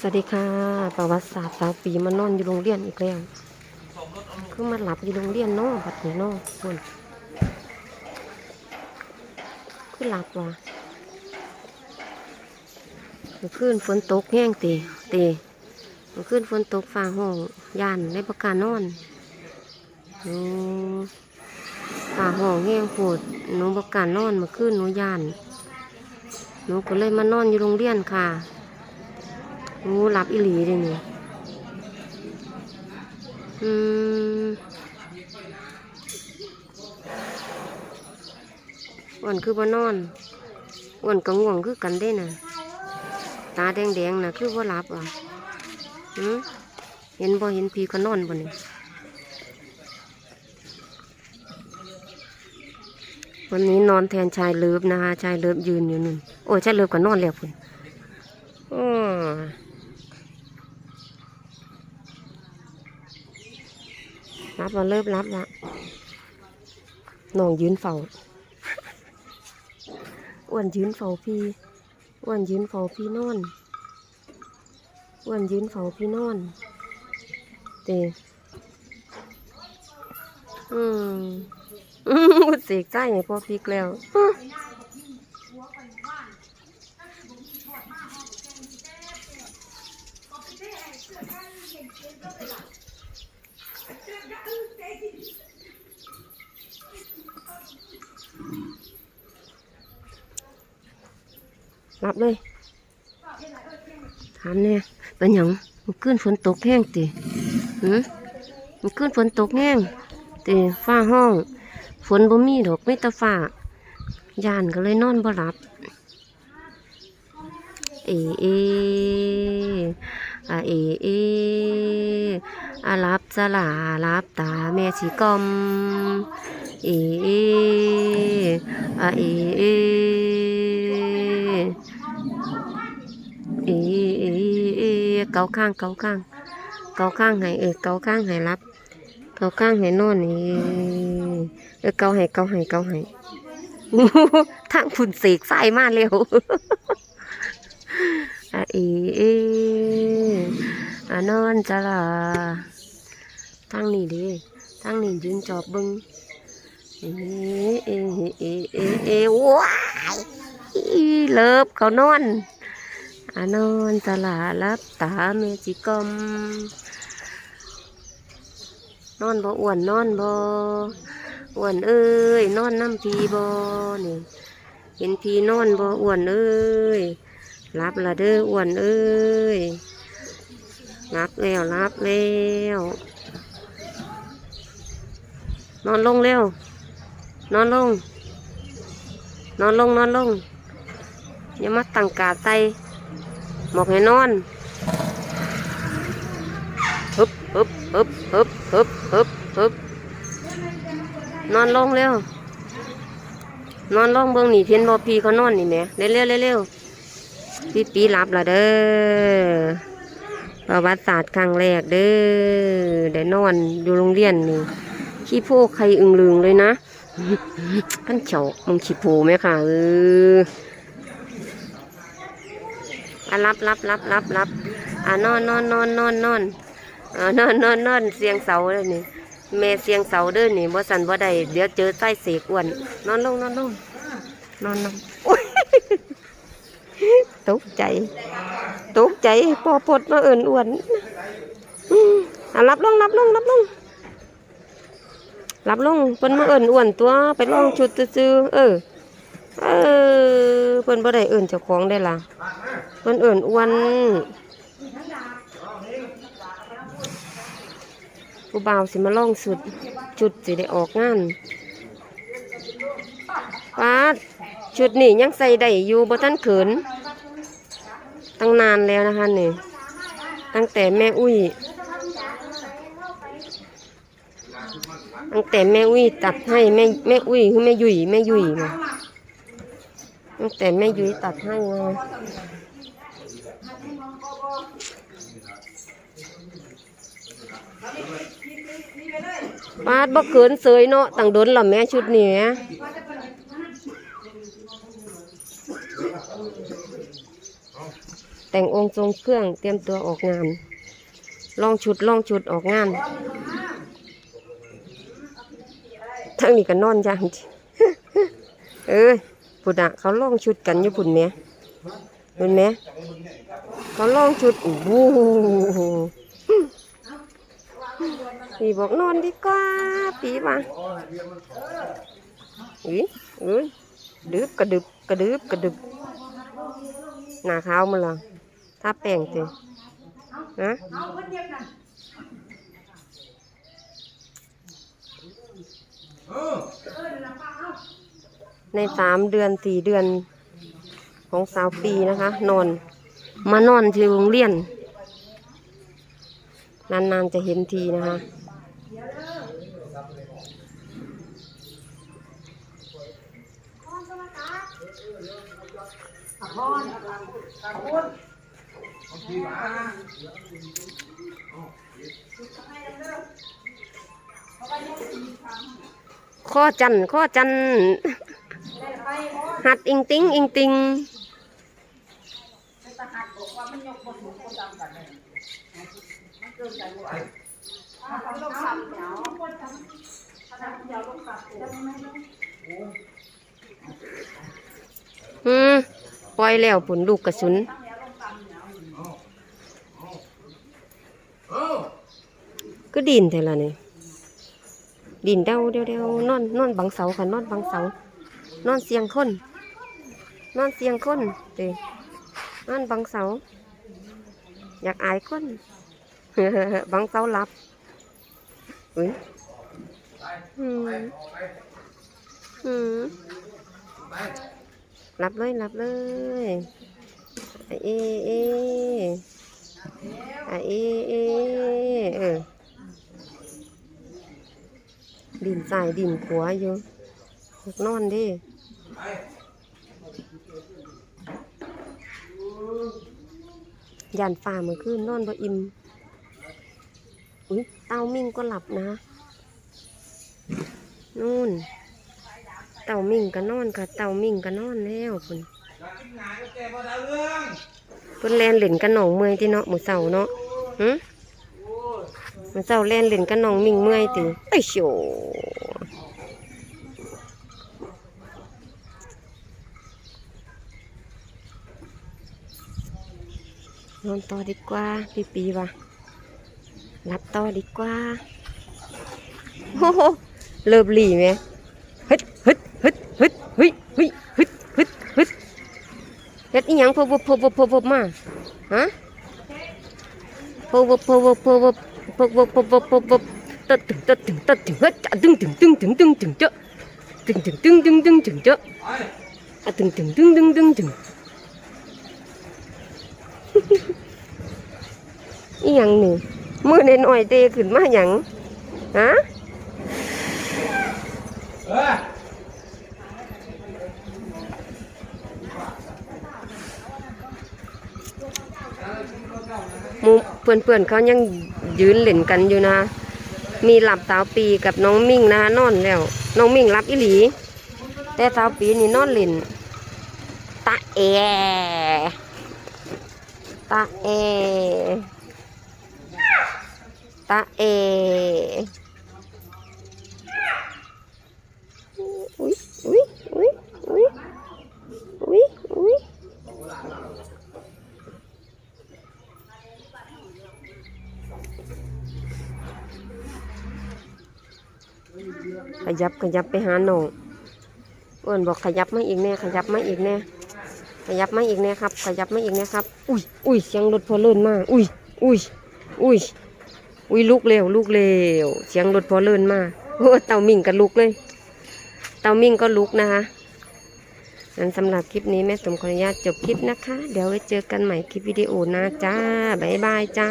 สวัสดีค่ะ ประวัติศาสตร์สาวปีมานอนอยู่โรงเรียนอีกแล้วคือมาหลับอยู่โรงเรียนเนาะบัดนี้นาะคนคือหลับว่ะมื่อคืนฝนตกแห้งตีตีมื่อคืนฝนตกฟ้าห้องยานในประการนอนอืมฟ้าห้องแห้งโหดหนูประการนอนมื่อคืนหนูยานหนูก็เลยมานอนอยู่โรงเรียนค่ะ งูหลับอีหลีเลยนี่อืมอ้วนคือบ่นอนอ้วนก็ง่วงคือกันได้น่ะ ตาแดงๆน่ะ คือบ่หลับอะเห็นบ่เห็นผีก็นอนบ่นี่วันนี้นอนแทนชายเลิฟนะคะ ชายเลิฟยืนอยู่นู่น โอ้ยชายเลิฟก็นอนแล้วคุณอือ รับมาเริ่มรับละน้องยืนเฝ้าอ้วนยืนเฝ้าพี่อ้วนยืนเฝ้าพี่นอนอ้วนยืนเฝ้าพี่นอนเตอืมอืมเสกใจให้พ่อพีกแล้ว รับเลยถามเนี่ยเป็นหยังมันขึ้นฝนตกแห้งติหืมมันขึ้นฝนตกแห้งติฟ้าห้อง ฝนบ่มีดอกไม่ตะฟ้ายานก็เลยนอนบ่หลับ เอเอ อะเอเออะรับสลารับตาแม่สีกอมเอเออะเอเอเอเอเอเกาข้างเกาข้างเกาข้างให้เออเกาข้างให้รับเกาข้างให้นอนนี่เออเกาให้เกาให้เกาให้ทางฝุ่นเสกไฟมาเร็ว อะเอเออะนอนจะละทางนี้ดิทางนี้ยืนจอบบึงเอเอเอเอเอว้ายเลิฟเขานอนอานอนตลารับตาเมจิกอมนอนบ่อ้วนนอนบ่อ้วนเอ้ยนอนน้ำพีบ่นี่เห็นพีนอนบ่อ้วนเอ้ย รับละเด้ออ้วนเอ้ยรับแล้วรับแล้วนอนลงเร็วนอนลง นอนลงนอนลงอย่ามาตั้งกาใส่บอกให้นอนฮึบฮึบฮึบฮึบฮึบฮึบฮึบนอนลงเร็วนอนลงเบื้องหนีเพียนบอพีเขานอนนี่แหม่เร็วเร็วเร็ว พี่ปีหลับละเด้อประวัติศาสตร์ครั้งแรกเด้อได้นอนอยู่โรงเรียนนี่ขี้โพกใครอึงลึงเลยนะกันเฉามึงขี้โพไหมค่ะเอออะรับรับรับรับรับอะนอนนอนนอนนอนนอนอ่านอนนอนนอนเสียงเสาเลยนี่แม่เสียงเสาเด้อนี่บ่สันบ่ได้เดี๋ยวเจอใต้เสกอ้วน นอนลงนอนลงนอนลงโอ๊ย ตกใจ ตกใจพอปดมาเอิ่นอ้วนอะรับลงรับลงรับลงรับลงเพิ่นมาเอิ่นอ้วนตัวไปลองชุดซื่อเออเออเพิ่นบ่ได้เอิ่นเจ้าของได้ล่ะเพิ่นเอิ่นอ้วนผู้บ่าวสิมาลองสุดจุดสิได้ออกงานปาด ชุดนี่ยังใส่ได้อยู่บ่ทันเขิน ตั้งนานแล้วนะคะนี่ ตั้งแต่แม่อุ้ย ตั้งแต่แม่อุ้ยตัดให้แม่แม่อุ้ยคือแม่ยุยแม่ยุยมาตั้งแต่แม่ยุยตัดให้มาปาดบ่เขินเสยเนาะต่างโดนหละแม่ชุดนี้ แต่งองค์ทรงเครื่องเตรียมตัวออกงาน ลองชุดลองชุดออกงานทั้งนี้ก็นอนจังเอ้ยพุ่นอะเขาลองชุดกันอยู่พุ่นแหม่เห็นไหมเขาลองชุดโอ้โหปีบอกนอนดีกว่าปีว่าอุ้ยอุ้ยดึบกระดึบกระดึบกระดึบหน้าขาวมันละ ถ้าแป้งเตะฮะในสามเดือนสี่เดือนของสาวปีนะคะ นอน มานอนที่โรงเรียน นานๆจะเห็นทีนะคะข้อ ข้อจันข้อจันหัดอิงติงอิงติงอืมปล่อยแล้วผลลูกกระสุน ก็ดินแต่ละนี่ดินเดาเดียวเดียวนอนนอนบังเสาค่ะนอนบังเสานอนเสียงคนนอนเสียงคนเตนอนบังเสา อยากอายคนบังเสาหลับอุ้ยอืมอืมหลับเลยหลับเลยอะเอเออะเอเอเอ ดินใส่ดินขัวอยู่อยากนอนดิยันฝ่ามื่อคืนนอนบ่อิ่มอุ้ยเต้ามิ่งก็หลับนะนู่น เต่ามิ่งก็นอนค่ะ เต่ามิ่งก็นอนแล้วคุณเพิ่นแลนเหล่นกันหนองเมือยที่เนาะหมูเสาเนาะหึห มูเสาแลนเล่นกันหนองมิ่งเมื่อยติไอ้โฉนอนต่อดีกว่าพี่ปีว่ะรับต่อดีกว่าโอ้โหเลิบหลีไหมฮึดฮึดฮึดฮึดฮึยฮึยฮึดฮึดฮึดเฮ็ดอีหยังพบพบพบพบพบมาฮะพบพบพบพบ vụp vụp vụp vụp vụp vụp tật từng tật từng tật từng hết chả từng từng từng từng từng từng chớ từng từng từng từng từng từng chớ à từng từng từng từng từng từng อีหยังนี่มือในหน่อยเตะขึ้นมาหยังฮะมูเพื่อนๆเขายัง ยืนเล่นกันอยู่นะ มีหลับสาวปีกับน้องมิ่งนะนอนแล้ว น้องมิ่งรับอิหลี แต่สาวปีนี่นอนเล่นตาเอตาเอตาเออุ้ยอุ้ยอุ้ยอุ้ยอุ้ยอุ้ย ข ยับขยับไปหาหนองอ้วนบอกขยับมาอีกแน่ขยับมาอีกแน่ขยับมาอีกแน่ครับ ขยับมาอีกแน่ครับ อุ้ยอุ้ยเสียงรถพอเลื่นมากอุ้ยอุ้ยอุ้ยอุ้ยลุกเร็วลุกเร็วเสียงรถพอเลื่นมากโอ้เต่ามิ่งก็ลุกเลย เต่ามิ่งก็ลุกนะคะงั้นสำหรับคลิปนี้แม่สมขออนุญาตจบคลิปนะคะ เดี๋ยวไว้เจอกันใหม่คลิปวิดีโอนะจ้า บ๊ายบายจ้า